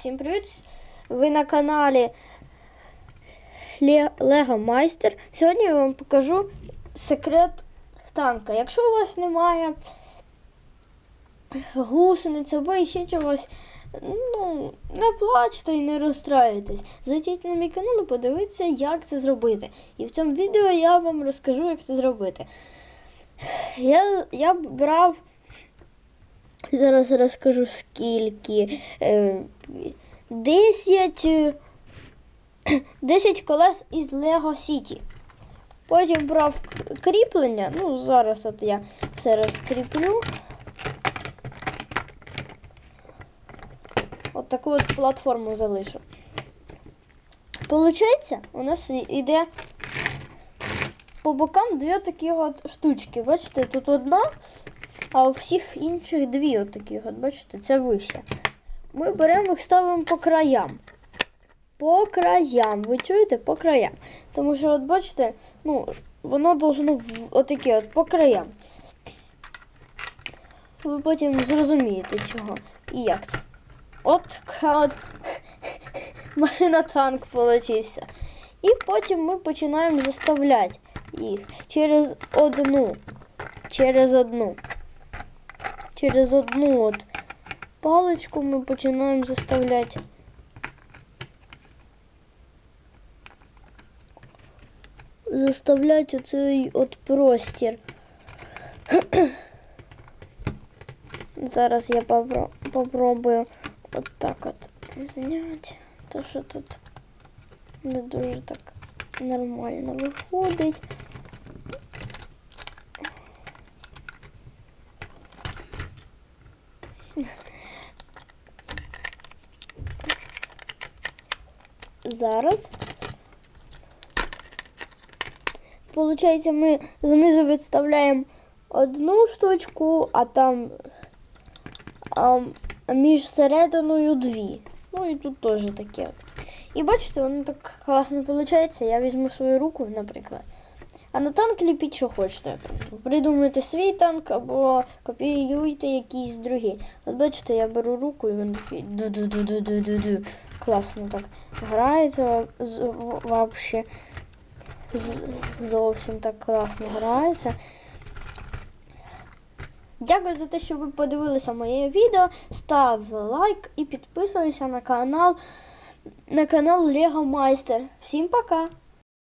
Всім привіт! Ви на каналі Лего Майстер. Сьогодні я вам покажу секрет танка. Якщо у вас немає гусениць або ще чогось, ну, не плачте і не розстраюйтесь. Зайдіть на мій канал і подивіться, як це зробити. І в цьому відео я вам розкажу, як це зробити. Я, я брав. Зараз розкажу скільки. Е, 10, е, 10 колес із Lego City. Потім брав кріплення. Ну, зараз от я все розкріплю. От таку от платформу залишу. Получається, у нас іде по бокам дві такі от штучки. Бачите, тут одна, а у всіх інших дві от такі от, бачите, це вище. Ми беремо їх ставимо по краям. По краям. Ви чуєте? По краям. Тому що, от бачите, ну, воно должно отаке от по краям. Ви потім зрозумієте чого і як це. От така от машина танк получився. І потім ми починаємо заставляти їх через одну. Через одну. Через одну от паличку ми починаємо заставляти. Заставляти оцей от простір. Зараз я попро- попробую от так от зняти. То що тут не дуже так нормально виходить. Зараз. Получається, ми знизу відставляємо одну штучку, а там а, між серединою дві. Ну і тут теж таке. от. І бачите, воно так класно виходить. Я візьму свою руку, наприклад. А на танк ліпіть, що хочете. Придумуйте свій танк або копіюйте якийсь другий. От бачите, я беру руку і він такий ду-ду-ду-ду-ду-ду. Класно так грається з- в- вообще. Зовсім так класно грається. Дякую за те, що ви подивилися моє відео. Став лайк і підписуйся на канал на канал Лего Майстер. Всім пока!